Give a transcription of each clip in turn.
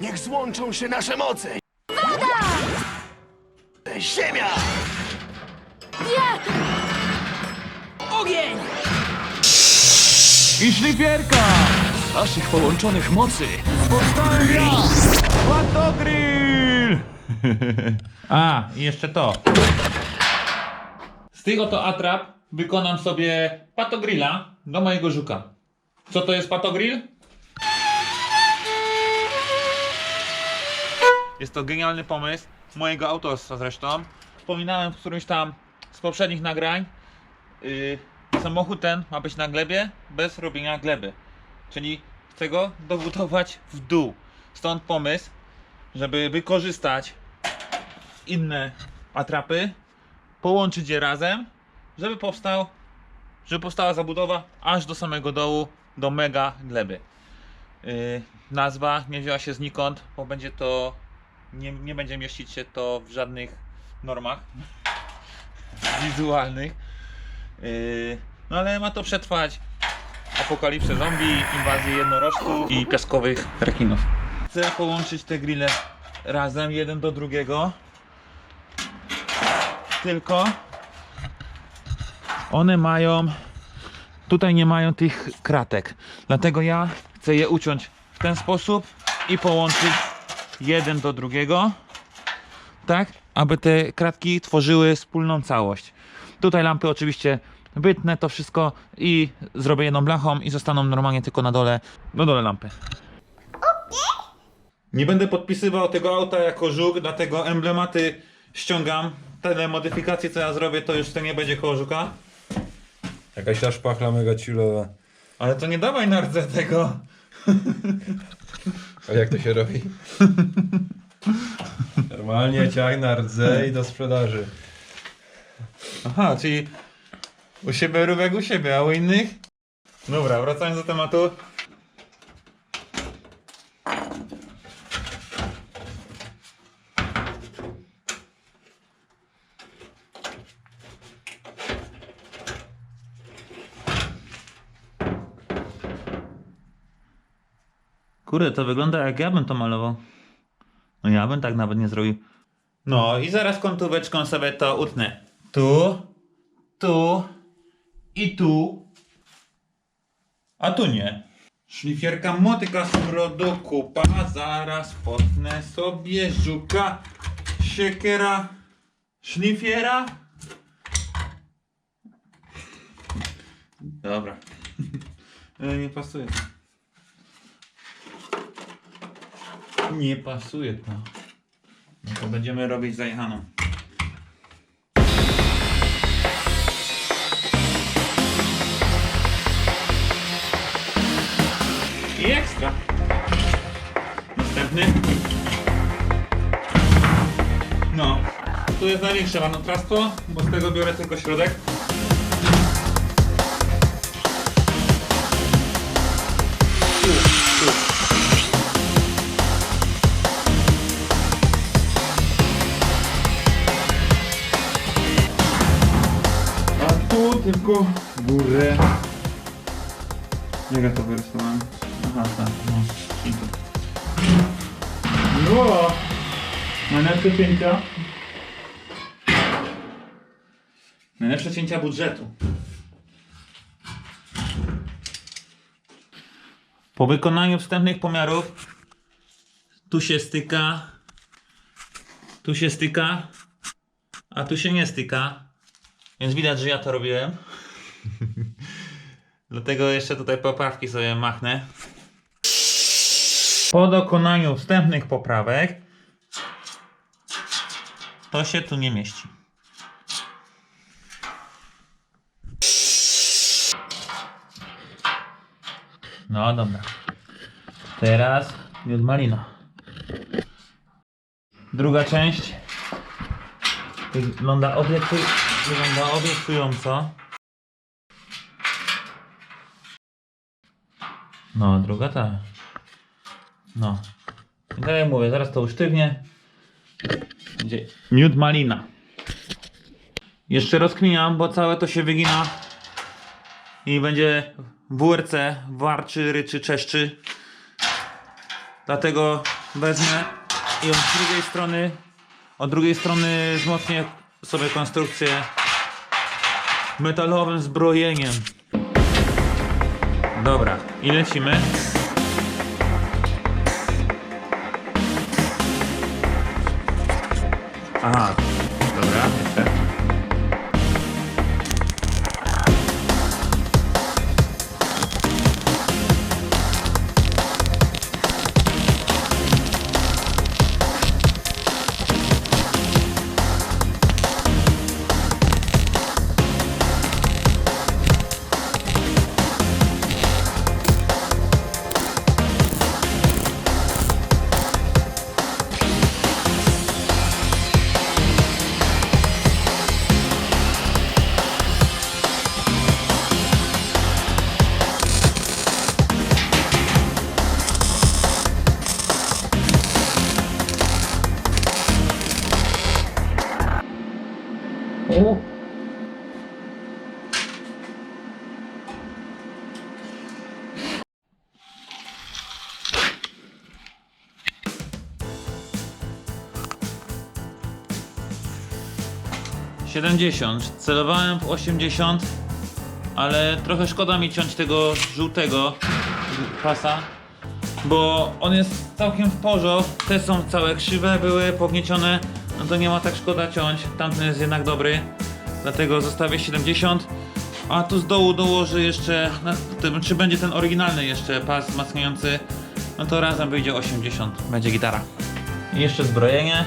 Niech złączą się nasze moce! Woda! Ziemia! Nie! Ogień! I szlifierka! Z naszych połączonych mocy Powstałem ja! Patogrill! A, i jeszcze to. Z tych oto atrap wykonam sobie patogrilla do mojego żuka. Co to jest patogrill? Jest to genialny pomysł mojego autorstwa zresztą. Wspominałem w którymś tam z poprzednich nagrań. Yy, samochód ten ma być na glebie bez robienia gleby. Czyli chcę go dobudować w dół. Stąd pomysł, żeby wykorzystać inne atrapy, połączyć je razem, żeby powstał, żeby powstała zabudowa aż do samego dołu, do mega gleby. Yy, nazwa nie wzięła się znikąd, bo będzie to nie, nie będzie mieścić się to w żadnych normach wizualnych. Yy, no ale ma to przetrwać apokalipsę zombie, inwazję jednorożców i piaskowych rekinów. Chcę połączyć te grille razem, jeden do drugiego. Tylko one mają, tutaj nie mają tych kratek. Dlatego ja chcę je uciąć w ten sposób i połączyć jeden do drugiego. Tak, aby te kratki tworzyły wspólną całość. Tutaj lampy oczywiście wytnę to wszystko i zrobię jedną blachą i zostaną normalnie tylko na dole, na dole lampy. Nie będę podpisywał tego auta jako żuk, dlatego emblematy ściągam. Te modyfikacje co ja zrobię to już to nie będzie koło żuka. Jakaś ta szpachla mega chillowa. Ale to nie dawaj na rdze tego. A jak to się robi? Normalnie ciach na rdze i do sprzedaży. Aha, czyli u siebie rób jak u siebie, a u innych? Dobra, wracając do tematu. Kurde, to wygląda jak ja bym to malował. No ja bym tak nawet nie zrobił. No i zaraz końcóweczką sobie to utnę. Tu, tu i tu. A tu nie. Szlifierka motyka z produkupa. Zaraz potnę sobie żuka. Siekiera. Szlifiera. Dobra. E, Nie pasuje to. Nie pasuje to. No to będziemy robić zajechaną. I ekstra. Następny. No. Tu jest największe marnotrawstwo, bo z tego biorę tylko środek. Tylko górę. Jak ja to wyrysowałem? Aha, tak, no. I. No! Najlepsze cięcia. Najlepsze cięcia budżetu. Po wykonaniu wstępnych pomiarów tu się styka, tu się styka, a tu się nie styka. Więc widać, że ja to robiłem. Dlatego jeszcze tutaj poprawki sobie machnę. Po dokonaniu wstępnych poprawek to się tu nie mieści. No dobra. Teraz miód malina. Druga część wygląda, obiektu, wygląda obiecująco. No, druga ta. No. I tak jak mówię, zaraz to usztywnie. Będzie miód malina. Jeszcze rozkminiam, bo całe to się wygina. I będzie WRC, warczy, ryczy, czeszczy. Dlatego wezmę i od drugiej strony od drugiej strony wzmocnię sobie konstrukcję metalowym zbrojeniem. Dobra, i lecimy. Aha, dobra, jeszcze. Siedemdziesiąt. Celowałem w 80, ale trochę szkoda mi ciąć tego żółtego pasa, bo on jest całkiem w porządku. Te są całe krzywe, były pogniecione, no to nie ma tak szkoda ciąć. Tamten jest jednak dobry, dlatego zostawię 70. A tu z dołu dołożę jeszcze, tym, czy będzie ten oryginalny jeszcze pas wzmacniający, no to razem wyjdzie 80, będzie gitara. I jeszcze zbrojenie.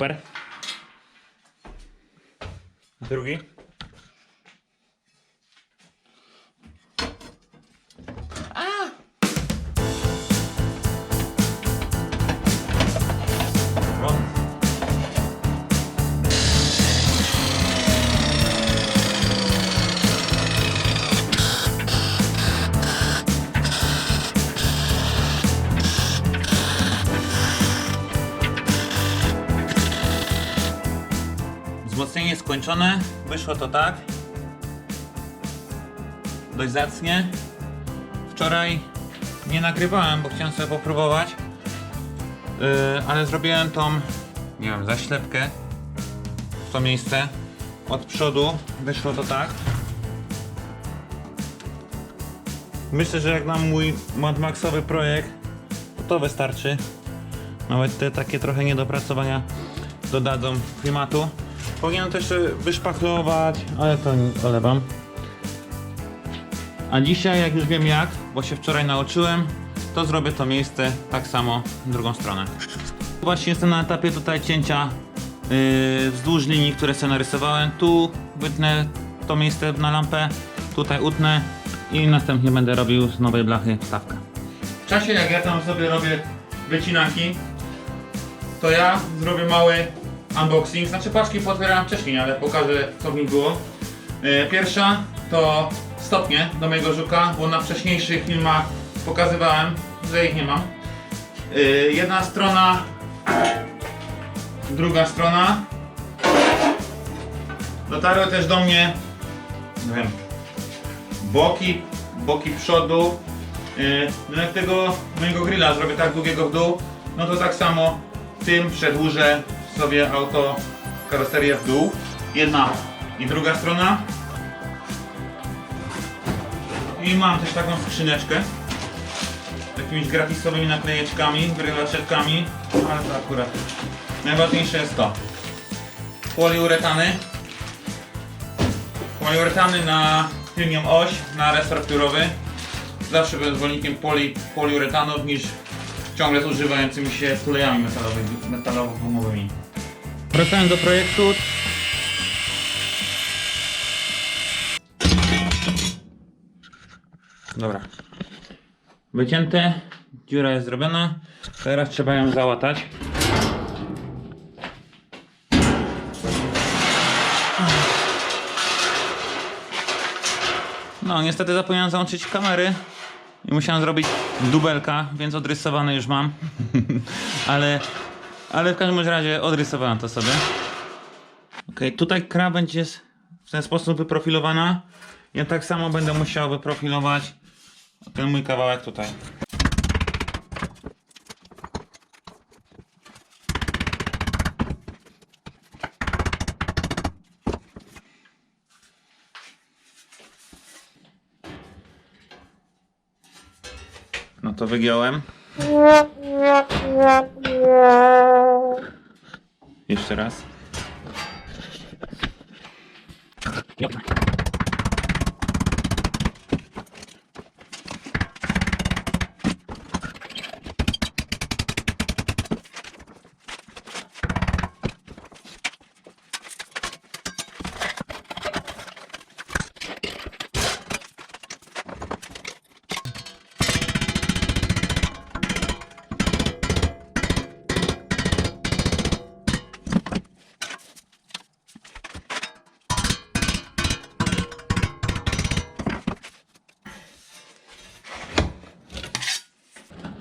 Super. Drugi? Wyszło to tak. Dość zacnie. Wczoraj nie nagrywałem, bo chciałem sobie popróbować. Yy, ale zrobiłem tą, nie wiem, zaślepkę w to miejsce. Od przodu wyszło to tak. Myślę, że jak na mój Mad Maxowy projekt, to, to wystarczy. Nawet te takie trochę niedopracowania dodadzą klimatu. Powinienem też wyszpachlować, ale to olewam. A dzisiaj, jak już wiem jak, bo się wczoraj nauczyłem, to zrobię to miejsce tak samo drugą stronę. Właśnie jestem na etapie tutaj cięcia yy, wzdłuż linii, które sobie narysowałem. Tu wytnę to miejsce na lampę, tutaj utnę i następnie będę robił z nowej blachy wstawkę. W czasie jak ja tam sobie robię wycinaki, to ja zrobię mały unboxing. Znaczy paczki potwierałem wcześniej, ale pokażę co w nich było. E, Pierwsza to stopnie do mojego żuka, bo na wcześniejszych filmach pokazywałem, że ich nie mam. E, Jedna strona, druga strona. Dotarły też do mnie, nie wiem, boki, boki przodu. E, No jak tego mojego grilla zrobię tak długiego w dół, no to tak samo tym przedłużę sobie auto karoserię w dół. Jedna i druga strona. I mam też taką skrzyneczkę z jakimiś gratisowymi naklejeczkami, brylaczekami, ale to akurat najważniejsze jest to. Poliuretany. Poliuretany na tylnią oś, na resort piórowy. Zawsze byłem zwolennikiem poli, poliuretanów niż ciągle zużywającymi się tulejami metalowymi, metalowo-gumowymi. Wracając do projektu. Dobra. Wycięte, dziura jest zrobiona. Teraz trzeba ją załatać. No, niestety zapomniałem załączyć kamery i musiałem zrobić dubelka, więc odrysowane już mam. ale, ale w każdym razie odrysowałem to sobie. Ok, tutaj krawędź jest w ten sposób wyprofilowana. Ja tak samo będę musiał wyprofilować ten mój kawałek tutaj. No to wygiąłem. Jeszcze raz.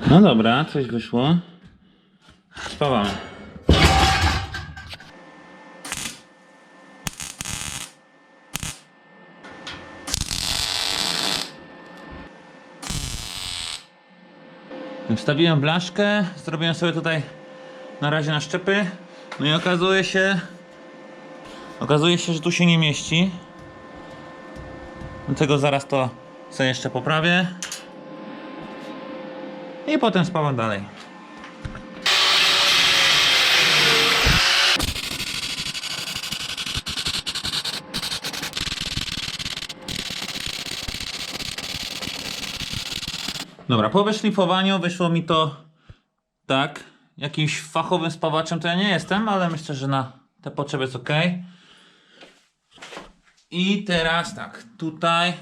No dobra, coś wyszło. Spawamy. Wstawiłem blaszkę, zrobiłem sobie tutaj na razie na szczepy. No i okazuje się, okazuje się, że tu się nie mieści. Dlatego zaraz to sobie jeszcze poprawię. I potem spałem dalej. Dobra, po wyszlifowaniu wyszło mi to tak. Jakimś fachowym spawaczem to ja nie jestem, ale myślę, że na te potrzeby jest ok. I teraz tak, tutaj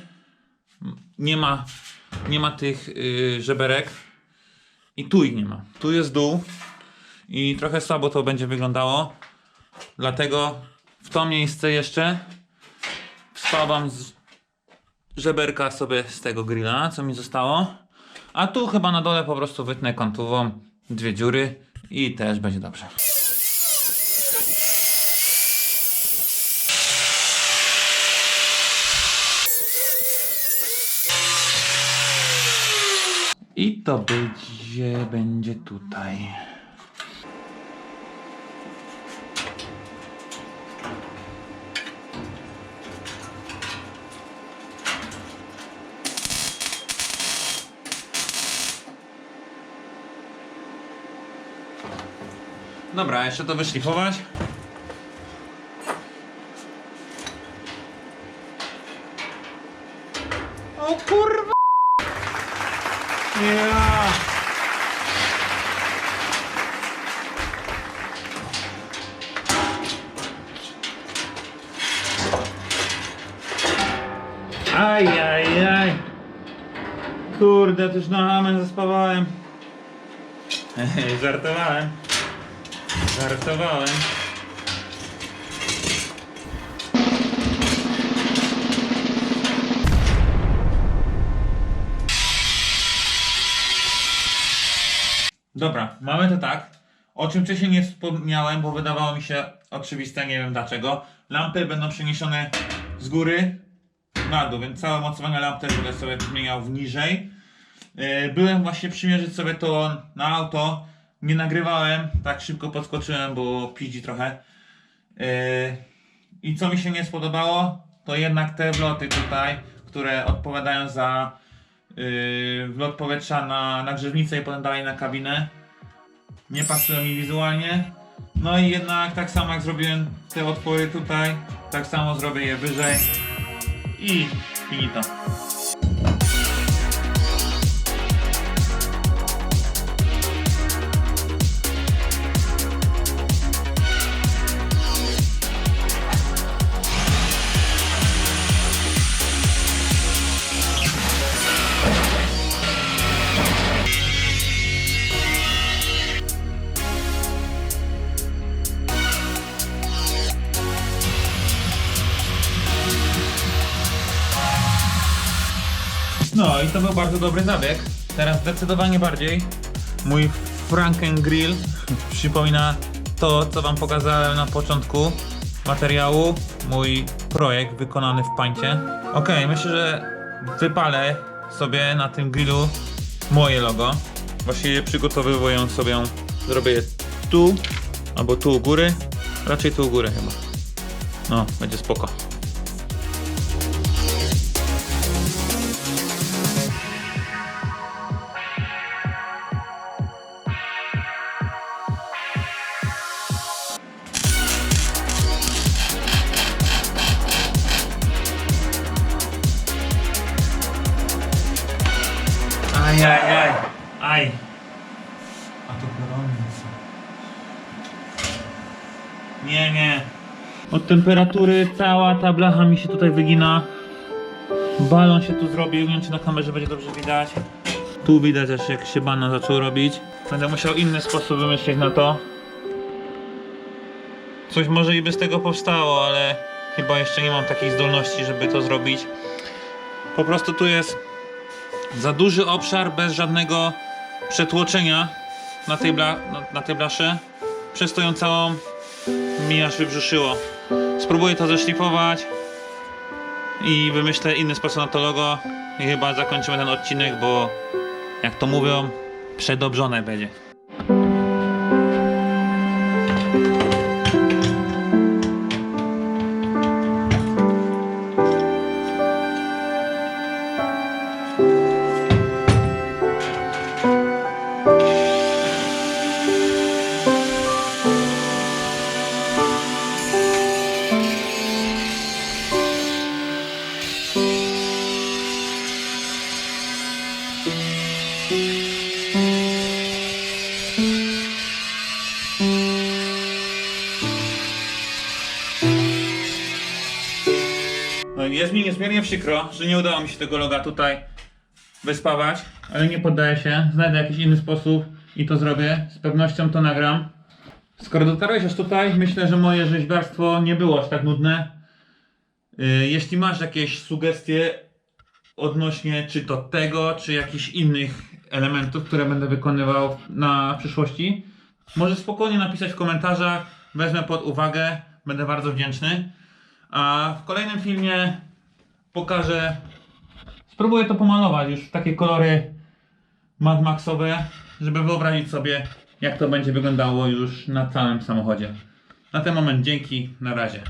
nie ma, nie ma tych yy, żeberek. I tu ich nie ma. Tu jest dół. I trochę słabo to będzie wyglądało. Dlatego w to miejsce jeszcze spawam z żeberka sobie z tego grilla, co mi zostało. A tu chyba na dole po prostu wytnę kątową dwie dziury i też będzie dobrze. I to będzie, będzie tutaj. Dobra, jeszcze to wyszlifować. O kurwa! Ja. Aj, aj, aj. Kurde, już na amen zaspawałem. Żartowałem. Żartowałem. Dobra, mamy to tak. O czym wcześniej nie wspomniałem, bo wydawało mi się oczywiste, nie wiem dlaczego. Lampy będą przeniesione z góry na dół, więc całe mocowanie lamp też będę sobie zmieniał w niżej. Yy, Byłem właśnie przymierzyć sobie to na auto. Nie nagrywałem, tak szybko podskoczyłem, bo pidzi trochę. Yy, I co mi się nie spodobało, to jednak te wloty tutaj, które odpowiadają za yy, wlot powietrza na, na grzewnicę i potem dalej na kabinę. Nie pasują mi wizualnie. No i jednak tak samo jak zrobiłem te otwory tutaj, tak samo zrobię je wyżej. I finito. I to był bardzo dobry zabieg. Teraz zdecydowanie bardziej mój Franken Grill przypomina to, co wam pokazałem na początku materiału. Mój projekt wykonany w pańcie. Okej, myślę, że wypalę sobie na tym grillu moje logo. Właściwie przygotowywując sobie, zrobię je tu, albo tu u góry. Raczej tu u góry chyba. No, będzie spoko. Aj, aj, aj, aj. A to gorąco. Nie, nie. Od temperatury cała ta blacha mi się tutaj wygina. Balon się tu zrobił, nie wiem czy na kamerze będzie dobrze widać. Tu widać też jak się bana zaczął robić. Będę musiał inny sposób wymyślić na to. Coś może i by z tego powstało, ale chyba jeszcze nie mam takiej zdolności, żeby to zrobić. Po prostu tu jest za duży obszar bez żadnego przetłoczenia na tej, bla, na, na tej blasze. Przez to ją całą mi aż wybrzuszyło. Spróbuję to zeszlifować i wymyślę inny sposób na to logo i chyba zakończymy ten odcinek, bo jak to mówią, przedobrzone będzie. Przykro, że nie udało mi się tego loga tutaj wyspawać, ale nie poddaję się. Znajdę jakiś inny sposób i to zrobię. Z pewnością to nagram. Skoro dotarłeś aż tutaj, myślę, że moje rzeźbiarstwo nie było aż tak nudne. Yy, Jeśli masz jakieś sugestie odnośnie czy to tego, czy jakichś innych elementów, które będę wykonywał na przyszłości, możesz spokojnie napisać w komentarzach. Wezmę pod uwagę, będę bardzo wdzięczny. A w kolejnym filmie pokażę. Spróbuję to pomalować już w takie kolory Mad Maxowe, żeby wyobrazić sobie, jak to będzie wyglądało już na całym samochodzie. Na ten moment dzięki, na razie.